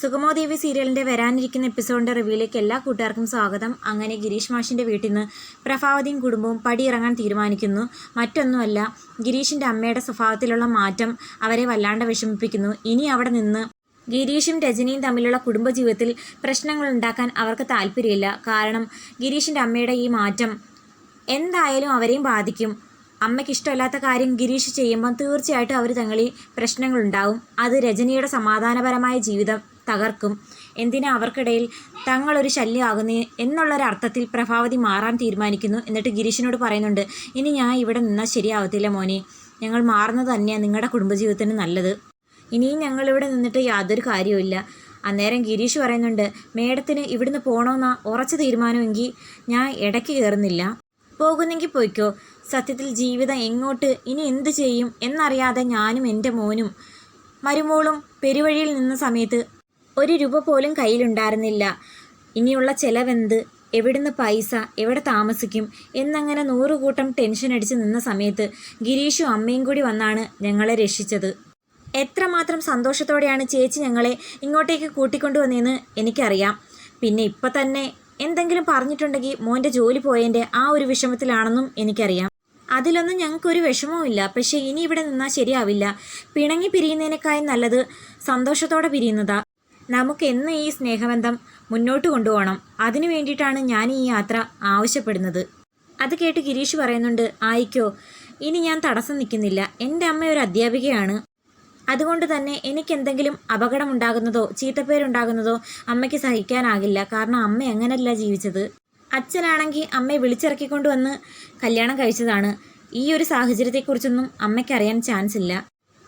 സുഗമോദേവി സീരിയലിന്റെ വരാനിരിക്കുന്ന എപ്പിസോഡിന്റെ റിവ്യൂയിലേക്ക് എല്ലാ കൂട്ടുകാർക്കും സ്വാഗതം. അങ്ങനെ ഗിരീഷ് മാഷിന്റെ വീട്ടിൽ നിന്ന് പ്രഭാവതിയും കുടുംബവും പടിയിറങ്ങാൻ തീരുമാനിക്കുന്നു. മറ്റൊന്നുമല്ല ഗിരീഷിന്റെ അമ്മയുടെ സ്വഭാവത്തിലുള്ള മാറ്റം അവരെ വല്ലാണ്ട് വിഷമിപ്പിക്കുന്നു. ഇനി അവിടെ നിന്ന് ഗിരീഷും രജനിയും തമ്മിലുള്ള കുടുംബജീവിതത്തിൽ പ്രശ്നങ്ങൾ ഉണ്ടാക്കാൻ അവർക്ക് താല്പര്യമില്ല. കാരണം ഗിരീഷിന്റെ അമ്മയുടെ ഈ മാറ്റം എന്തായാലും അവരെയും ബാധിക്കും. അമ്മയ്ക്ക് ഇഷ്ടമല്ലാത്ത കാര്യം ഗിരീഷ് ചെയ്യുമ്പോൾ തീർച്ചയായിട്ടും അവർ തങ്ങളിൽ പ്രശ്നങ്ങളുണ്ടാവും അത് രജനിയുടെ സമാധാനപരമായ ജീവിതം തകർക്കും. എന്തിനാ അവർക്കിടയിൽ തങ്ങളൊരു ശല്യമാകുന്നു എന്നുള്ളൊരർത്ഥത്തിൽ പ്രഭാവതി മാറാൻ തീരുമാനിക്കുന്നു എന്നിട്ട് ഗിരീഷിനോട് പറയുന്നുണ്ട് ഇനി ഞാൻ ഇവിടെ നിന്നാൽ ശരിയാവത്തില്ല മോനെ. ഞങ്ങൾ മാറുന്നത് തന്നെയാണ് നിങ്ങളുടെ കുടുംബജീവിതത്തിന് നല്ലത്. ഇനിയും ഞങ്ങളിവിടെ നിന്നിട്ട് യാതൊരു കാര്യവുമില്ല. അന്നേരം ഗിരീഷ് പറയുന്നുണ്ട് മേഡത്തിന് ഇവിടുന്ന് പോകണമെന്ന ഉറച്ച തീരുമാനമെങ്കിൽ ഞാൻ ഇടയ്ക്ക് കയറുന്നില്ല പോകുന്നെങ്കിൽ പോയിക്കോ. സത്യത്തിൽ ജീവിതം എങ്ങോട്ട് ഇനി എന്ത് ചെയ്യും എന്നറിയാതെ ഞാനും എന്റെ മോനും മരുമോളും പെരുവഴിയിൽ നിന്ന സമയത്ത് ഒരു രൂപ പോലും കയ്യിലുണ്ടായിരുന്നില്ല. ഇനിയുള്ള ചെലവെന്ത്? എവിടുന്ന് പൈസ? എവിടെ താമസിക്കും? എന്നങ്ങനെ നൂറുകൂട്ടം ടെൻഷൻ അടിച്ച് നിന്ന സമയത്ത് ഗിരീഷും അമ്മയും കൂടി വന്നാണ് ഞങ്ങളെ രക്ഷിച്ചത്. എത്രമാത്രം സന്തോഷത്തോടെയാണ് ചേച്ചി ഞങ്ങളെ ഇങ്ങോട്ടേക്ക് കൂട്ടിക്കൊണ്ടുവന്നതെന്ന് എനിക്കറിയാം. പിന്നെ ഇപ്പം തന്നെ എന്തെങ്കിലും പറഞ്ഞിട്ടുണ്ടെങ്കിൽ മോന്റെ ജോലി പോയതിന്റെ ആ ഒരു വിഷമത്തിലാണെന്നും എനിക്കറിയാം. അതിലൊന്നും ഞങ്ങൾക്കൊരു വിഷമവുമില്ല പക്ഷേ ഇനി ഇവിടെ നിന്നാൽ ശരിയാവില്ല. പിണങ്ങി പിരിയുന്നതിനേക്കാൾ നല്ലത് സന്തോഷത്തോടെ പിരിയുന്നതാ. നമുക്ക് എന്ന് ഈ സ്നേഹബന്ധം മുന്നോട്ട് കൊണ്ടുപോകണം. അതിനു വേണ്ടിയിട്ടാണ് ഞാൻ ഈ യാത്ര ആവശ്യപ്പെടുന്നത്. അത് കേട്ട് ഗിരീഷ് പറയുന്നുണ്ട് ആയിക്കോ ഇനി ഞാൻ തടസ്സം നിൽക്കുന്നില്ല. എന്റെ അമ്മ ഒരു അധ്യാപികയാണ്. അതുകൊണ്ട് തന്നെ എനിക്ക് എന്തെങ്കിലും അപകടമുണ്ടാകുന്നതോ ചീത്തപ്പേരുണ്ടാകുന്നതോ അമ്മയ്ക്ക് സഹിക്കാനാകില്ല. കാരണം അമ്മ അങ്ങനല്ല ജീവിച്ചത്. അച്ഛനാണെങ്കിൽ അമ്മയെ വിളിച്ചിറക്കിക്കൊണ്ട് വന്ന് കല്യാണം കഴിച്ചതാണ്. ഈ ഒരു സാഹചര്യത്തെക്കുറിച്ചൊന്നും അമ്മയ്ക്കറിയാൻ ചാൻസ് ഇല്ല.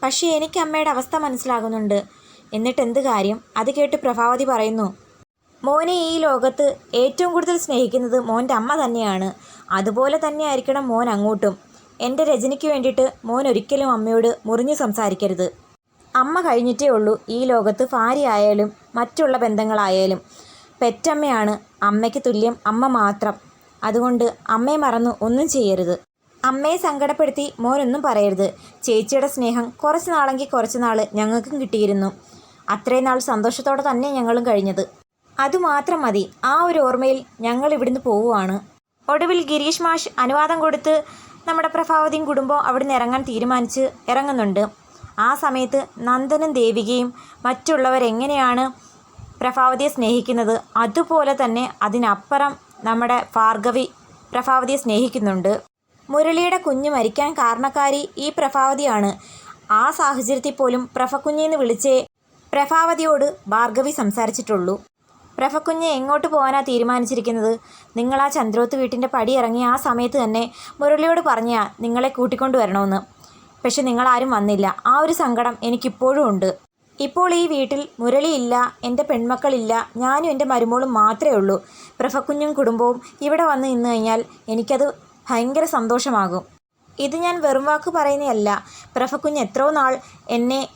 പക്ഷേ എനിക്ക് അമ്മയുടെ അവസ്ഥ മനസ്സിലാകുന്നുണ്ട്. എന്നിട്ട് എന്ത് കാര്യം? അത് കേട്ട് പ്രഭാവതി പറയുന്നു മോനെ ഈ ലോകത്ത് ഏറ്റവും കൂടുതൽ സ്നേഹിക്കുന്നത് മോന്റെ അമ്മ തന്നെയാണ്. അതുപോലെ തന്നെ ആയിരിക്കണം മോൻ അങ്ങോട്ടും. എന്റെ രജനിക്ക് വേണ്ടിയിട്ട് മോൻ ഒരിക്കലും അമ്മയോട് മുറിഞ്ഞു സംസാരിക്കരുത്. അമ്മ കഴിഞ്ഞിട്ടേ ഉള്ളൂ ഈ ലോകത്ത് ഭാര്യയായാലും മറ്റുള്ള ബന്ധങ്ങളായാലും. പെറ്റമ്മയാണ് അമ്മയ്ക്ക് തുല്യം അമ്മ മാത്രം. അതുകൊണ്ട് അമ്മയെ മറന്നു ഒന്നും ചെയ്യരുത്. അമ്മയെ സങ്കടപ്പെടുത്തി മോനൊന്നും പറയരുത്. ചേച്ചിയുടെ സ്നേഹം കുറച്ച് നാളെങ്കിൽ കുറച്ച് നാൾ ഞങ്ങൾക്കും കിട്ടിയിരുന്നു. അത്രയും നാൾ സന്തോഷത്തോടെ തന്നെ ഞങ്ങളും കഴിഞ്ഞത്. അതുമാത്രം മതി. ആ ഒരു ഓർമ്മയിൽ ഞങ്ങൾ ഇവിടുന്ന് പോവുകയാണ്. ഒടുവിൽ ഗിരീഷ് മാഷ് അനുവാദം കൊടുത്ത് നമ്മുടെ പ്രഭാവതിയും കുടുംബം അവിടുന്ന് ഇറങ്ങാൻ തീരുമാനിച്ച് ഇറങ്ങുന്നുണ്ട്. ആ സമയത്ത് നന്ദനും ദേവികയും മറ്റുള്ളവരെങ്ങനെയാണ് പ്രഭാവതിയെ സ്നേഹിക്കുന്നത്? അതുപോലെ തന്നെ അതിനപ്പുറം നമ്മുടെ ഭാർഗവി പ്രഭാവതിയെ സ്നേഹിക്കുന്നുണ്ട്. മുരളിയുടെ കുഞ്ഞ് മരിക്കാൻ കാരണക്കാരി ഈ പ്രഭാവതിയാണ്. ആ സാഹചര്യത്തിൽ പോലും പ്രഭക്കുഞ്ഞെന്ന് വിളിച്ചേ പ്രഭാവതിയോട് ഭാർഗവി സംസാരിച്ചിട്ടുള്ളൂ. പ്രഭക്കുഞ്ഞ് എങ്ങോട്ട് പോകാനാ തീരുമാനിച്ചിരിക്കുന്നത്? നിങ്ങൾ ആ ചന്ദ്രോത്ത് വീട്ടിന്റെ പടി ഇറങ്ങി ആ സമയത്ത് തന്നെ മുരളിയോട് പറഞ്ഞാ നിങ്ങളെ കൂട്ടിക്കൊണ്ടു വരണമെന്ന്. പക്ഷെ നിങ്ങളാരും വന്നില്ല. ആ ഒരു സങ്കടം എനിക്കിപ്പോഴും ഉണ്ട്. ഇപ്പോൾ ഈ വീട്ടിൽ മുരളിയില്ല എന്റെ പെൺമക്കളില്ല ഞാനും എന്റെ മരുമോളും മാത്രമേ ഉള്ളൂ. പ്രഭക്കുഞ്ഞും കുടുംബവും ഇവിടെ വന്ന് നിന്ന് കഴിഞ്ഞാൽ എനിക്കത് ഭയങ്കര സന്തോഷമാകും. ഇത് ഞാൻ വെറും വാക്ക് പറയുന്നതല്ല. പ്രഭക്കുഞ്ഞ് എത്രയോ നാൾ എന്നെ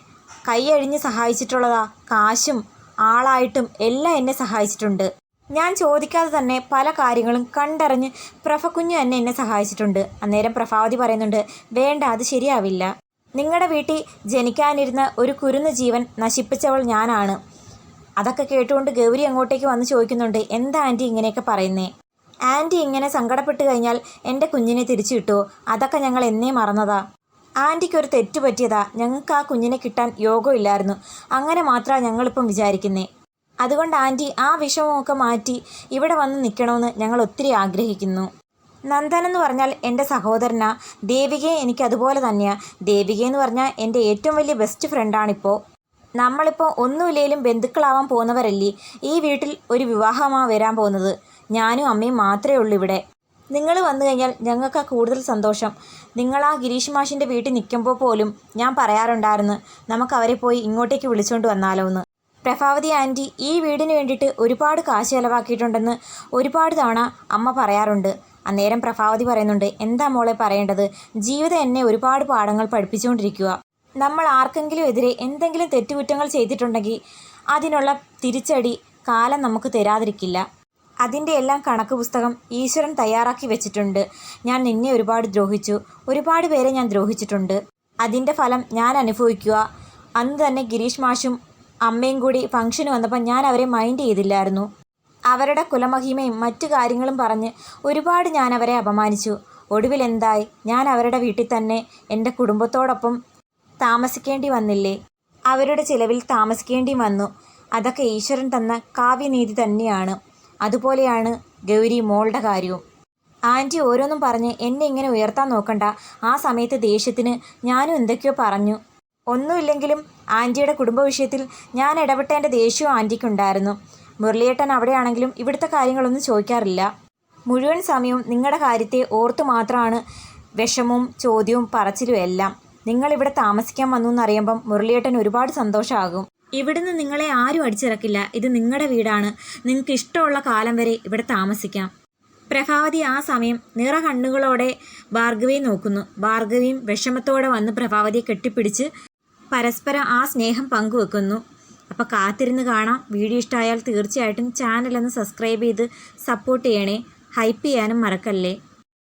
കൈയഴിഞ്ഞ് സഹായിച്ചിട്ടുള്ളതാ. കാശും ആളായിട്ടും എല്ലാം എന്നെ സഹായിച്ചിട്ടുണ്ട്. ഞാൻ ചോദിക്കാതെ തന്നെ പല കാര്യങ്ങളും കണ്ടറിഞ്ഞ് പ്രഭക്കുഞ്ഞ് തന്നെ എന്നെ സഹായിച്ചിട്ടുണ്ട്. അന്നേരം പ്രഭാവതി പറയുന്നുണ്ട് വേണ്ട അത് ശരിയാവില്ല. നിങ്ങളുടെ വീട്ടിൽ ജനിക്കാനിരുന്ന ഒരു കുരുന്ന് ജീവൻ നശിപ്പിച്ചവൾ ഞാനാണ്. അതൊക്കെ കേട്ടുകൊണ്ട് ഗൗരി അങ്ങോട്ടേക്ക് വന്ന് ചോദിക്കുന്നുണ്ട് എന്താ ആന്റി ഇങ്ങനെയൊക്കെ പറയുന്നേ? ആന്റി ഇങ്ങനെ സങ്കടപ്പെട്ട് കഴിഞ്ഞാൽ എന്റെ കുഞ്ഞിനെ തിരിച്ചു കിട്ടുമോ അതൊക്കെ ഞങ്ങൾ എന്നേ മറന്നതാ. ആന്റിക്ക് ഒരു തെറ്റ് പറ്റിയതാ. ഞങ്ങൾക്ക് ആ കുഞ്ഞിനെ കിട്ടാൻ യോഗമില്ലായിരുന്നു. അങ്ങനെ മാത്രമാണ് ഞങ്ങളിപ്പം വിചാരിക്കുന്നേ. അതുകൊണ്ട് ആന്റി ആ വിഷമമൊക്കെ മാറ്റി ഇവിടെ വന്ന് നിൽക്കണമെന്ന് ഞങ്ങൾ ഒത്തിരി ആഗ്രഹിക്കുന്നു. നന്ദൻ എന്ന് പറഞ്ഞാൽ എന്റെ സഹോദരനാ. ദേവികയെ എനിക്ക് അതുപോലെ തന്നെയാണ് ദേവിക എന്ന് പറഞ്ഞാൽ എന്റെ ഏറ്റവും വലിയ ബെസ്റ്റ് ഫ്രണ്ടാണിപ്പോൾ നമ്മളിപ്പോൾ ഒന്നുമില്ലെങ്കിലും ബന്ധുക്കളാവാൻ പോകുന്നവരല്ലേ. ഈ വീട്ടിൽ ഒരു വിവാഹമാണ് വരാൻ പോകുന്നത്. ഞാനും അമ്മയും മാത്രമേ ഉള്ളൂ ഇവിടെ. നിങ്ങൾ വന്നു കഴിഞ്ഞാൽ ഞങ്ങൾക്ക് കൂടുതൽ സന്തോഷം. നിങ്ങൾ ആ ഗിരീഷ് മാഷിന്റെ വീട്ടിൽ നിൽക്കുമ്പോൾ പോലും ഞാൻ പറയാറുണ്ടായിരുന്നു നമുക്ക് അവരെ പോയി ഇങ്ങോട്ടേക്ക് വിളിച്ചുകൊണ്ട് വന്നാലോ എന്ന്. പ്രഭാവതി ആന്റി ഈ വീടിന് വേണ്ടിയിട്ട് ഒരുപാട് കാശ് ചിലവാക്കിയിട്ടുണ്ടെന്ന് ഒരുപാട് തവണ അമ്മ പറയാറുണ്ട്. അന്നേരം പ്രഭാവതി പറയുന്നുണ്ട് എന്താ മോളെ പറയേണ്ടത്? ജീവിതം എന്നെ ഒരുപാട് പാഠങ്ങൾ പഠിപ്പിച്ചുകൊണ്ടിരിക്കുക നമ്മൾ ആർക്കെങ്കിലും എതിരെ എന്തെങ്കിലും തെറ്റുകുറ്റങ്ങൾ ചെയ്തിട്ടുണ്ടെങ്കിൽ അതിനുള്ള തിരിച്ചടി കാലം നമുക്ക് തരാതിരിക്കില്ല. അതിന്റെ എല്ലാം കണക്ക് പുസ്തകം ഈശ്വരൻ തയ്യാറാക്കി വെച്ചിട്ടുണ്ട്. ഞാൻ നിന്നെ ഒരുപാട് ദ്രോഹിച്ചു. ഒരുപാട് പേരെ ഞാൻ ദ്രോഹിച്ചിട്ടുണ്ട്. അതിന്റെ ഫലം ഞാൻ അനുഭവിക്കുക. അന്ന് തന്നെ ഗിരീഷ് മാഷും അമ്മയും കൂടി ഫംഗ്ഷന് വന്നപ്പോൾ ഞാൻ അവരെ മൈൻഡ് ചെയ്തില്ലായിരുന്നു. അവരുടെ കുലമഹിമയും മറ്റു കാര്യങ്ങളും പറഞ്ഞ് ഒരുപാട് ഞാൻ അവരെ അപമാനിച്ചു. ഒടുവിൽ എന്തായി? ഞാൻ അവരുടെ വീട്ടിൽ തന്നെ എന്റെ കുടുംബത്തോടൊപ്പം താമസിക്കേണ്ടി വന്നില്ലേ? അവരുടെ ചിലവിൽ താമസിക്കേണ്ടി വന്നു. അതൊക്കെ ഈശ്വരൻ തന്ന കാവ്യനീതി തന്നെയാണ്. അതുപോലെയാണ് ഗൗരി മോളുടെ കാര്യവും. ആന്റി ഓരോന്നും പറഞ്ഞ് എന്നെ ഇങ്ങനെ ഉയർത്താൻ നോക്കണ്ട. ആ സമയത്ത് ദേഷ്യത്തിന് ഞാനും എന്തൊക്കെയോ പറഞ്ഞു. ഒന്നുമില്ലെങ്കിലും ആന്റിയുടെ കുടുംബ വിഷയത്തിൽ ഞാൻ ഇടപെട്ട എന്റെ ദേഷ്യവും ആന്റിക്കുണ്ടായിരുന്നു. മുരളിയേട്ടൻ അവിടെയാണെങ്കിലും ഇവിടുത്തെ കാര്യങ്ങളൊന്നും ചോദിക്കാറില്ല. മുഴുവൻ സമയവും നിങ്ങളുടെ കാര്യത്തെ ഓർത്തു മാത്രമാണ് വിഷമവും ചോദ്യവും പറച്ചിലും എല്ലാം. നിങ്ങളിവിടെ താമസിക്കാൻ വന്നു എന്നറിയുമ്പം മുരളിയേട്ടൻ ഒരുപാട് സന്തോഷമാകും. ഇവിടുന്ന് നിങ്ങളെ ആരും അടിച്ചിറക്കില്ല. ഇത് നിങ്ങളുടെ വീടാണ്. നിങ്ങൾക്ക് ഇഷ്ടമുള്ള കാലം വരെ ഇവിടെ താമസിക്കാം. പ്രഭാവതി ആ സമയം നിറ കണ്ണുകളോടെ ഭാർഗവിയെ നോക്കുന്നു. ഭാർഗവിയും വിഷമത്തോടെ വന്ന് പ്രഭാവതിയെ കെട്ടിപ്പിടിച്ച് പരസ്പരം ആ സ്നേഹം പങ്കുവെക്കുന്നു. അപ്പോൾ കാത്തിരുന്ന് കാണാം. വീഡിയോ ഇഷ്ടമായാൽ തീർച്ചയായിട്ടും ചാനലൊന്ന് സബ്സ്ക്രൈബ് ചെയ്ത് സപ്പോർട്ട് ചെയ്യണേ. ഹൈപ്പ് ചെയ്യാനും മറക്കല്ലേ?